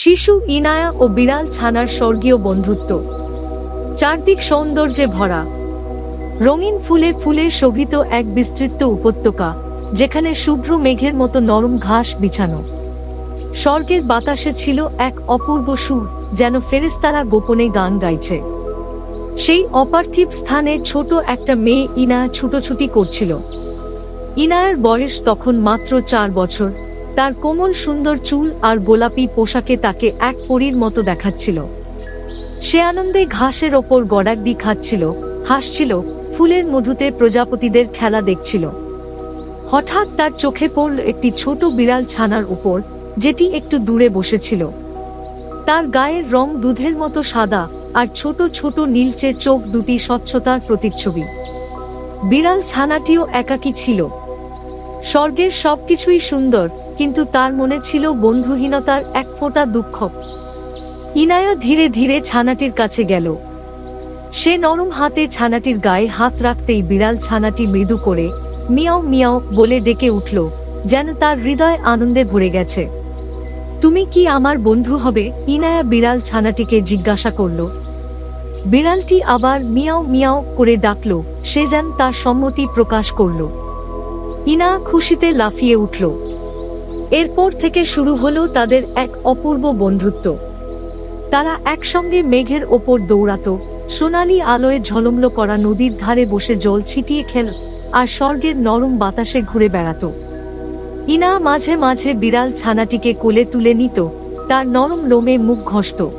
শিশু, ইনায়া ও বিড়াল ছানার স্বর্গীয় বন্ধুত্ব। চারদিক সৌন্দর্যে ভরা। রঙিন ফুলে ফুলে শোভিত এক বিস্তৃত উপত্যকা, যেখানে শুভ্র মেঘের মতো নরম ঘাস বিছানো। স্বর্গের বাতাসে ছিল এক অপূর্ব সুর, যেন ফেরেস্তারা গোপনে গান গাইছে। সেই অপার্থিব স্থানে ছোট একটা মেয়ে ইনা ছুটোছুটি করছিল। ইনায়ার বয়স তখন মাত্র চার বছর। তার কোমল সুন্দর চুল আর গোলাপি পোশাকে তাকে এক পরীর মতো দেখাচ্ছিল। সে আনন্দে ঘাসের ওপর গড়াগডি খাচ্ছিল, হাসছিল, ফুলের মধুতে প্রজাপতিদের খেলা দেখছিল। হঠাৎ তার চোখে পড়ল একটি ছোট বিড়াল ছানার উপর, যেটি একটু দূরে বসেছিল। তার গায়ের রং দুধের মতো সাদা আর ছোট ছোট নীলচে চোখ দুটি স্বচ্ছতার প্রতিচ্ছবি। বিড়াল ছানাটিও একাকী ছিল। স্বর্গের সবকিছুই সুন্দর, কিন্তু তার মনে ছিল বন্ধুহীনতার এক ফোঁটা দুঃখ। ইনায়া ধীরে ধীরে ছানাটির কাছে গেল। সে নরম হাতে ছানাটির গায়ে হাত রাখতেই বিড়াল ছানাটি মৃদু করে মিয়াও মিয়াও বলে ডেকে উঠল, যেন তার হৃদয় আনন্দে ভরে গেছে। তুমি কি আমার বন্ধু হবে? ইনায়া বিড়াল ছানাটিকে জিজ্ঞাসা করল। বিড়ালটি আবার মিয়াও মিয়াও করে ডাকল, সে যেন তার সম্মতি প্রকাশ করল। ইনা খুশিতে লাফিয়ে উঠল। এরপর থেকে শুরু হলো তাদের এক অপূর্ব বন্ধুত্ব। তারা একসঙ্গে মেঘের ওপর দৌড়াত, সোনালি আলোয় ঝলমলো করা নদীর ধারে বসে জল ছিটিয়ে খেল আর স্বর্গের নরম বাতাসে ঘুরে বেড়াত। ইনা মাঝে মাঝে বিড়াল ছানাটিকে কোলে তুলে নিত, তার নরম লোমে মুখ ঘষত।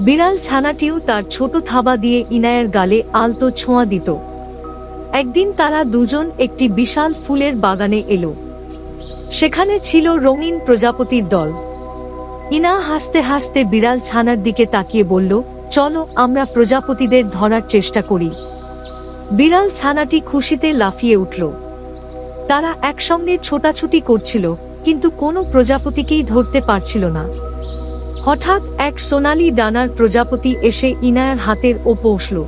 বিড়াল ছানাটিও তার ছোট থাবা দিয়ে ইনায়ের গালে আলতো ছোঁয়া দিত। একদিন তারা দুজন একটি বিশাল ফুলের বাগানে এলো। সেখানে ছিল রঙিন প্রজাপতির দল। ইনা হাসতে হাসতে বিড়াল ছানার দিকে তাকিয়ে বলল, চলো, আমরা প্রজাপতিদের ধরার চেষ্টা করি। বিড়াল ছানাটি খুশিতে লাফিয়ে উঠল। তারা একসঙ্গে ছোটাছুটি করছিল, কিন্তু কোনো প্রজাপতিকেই ধরতে পারছিল না। হঠাৎ এক সোনালি ডানার প্রজাপতি এসে ইনায়ার হাতের ও পৌঁছল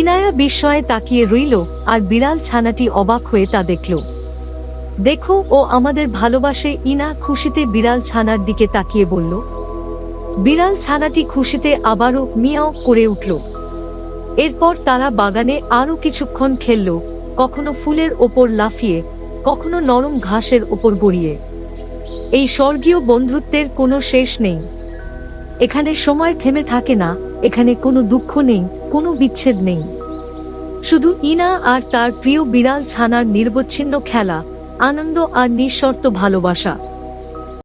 ইনায়া বিস্ময়ে তাকিয়ে রইল আর বিড়াল ছানাটি অবাক হয়ে তা দেখল। দেখো, ও আমাদের ভালোবাসে। ইনা খুশিতে বিড়াল ছানার দিকে তাকিয়ে বলল। বিড়াল ছানাটি খুশিতে আবারও মিয়াও করে উঠল। এরপর তারা বাগানে আরও কিছুক্ষণ খেলল, কখনো ফুলের ওপর লাফিয়ে, কখনো নরম ঘাসের ওপর গড়িয়ে। এই স্বর্গীয় বন্ধুত্বের কোনো শেষ নেই। এখানে সময় থেমে থাকে না, এখানে কোনো দুঃখ নেই কোনো বিচ্ছেদ নেই। শুধু ইনা আর তার প্রিয় বিড়াল ছানার নির্বচ্ছিন্ন খেলা, আনন্দ আর নিঃশর্ত ভালোবাসা।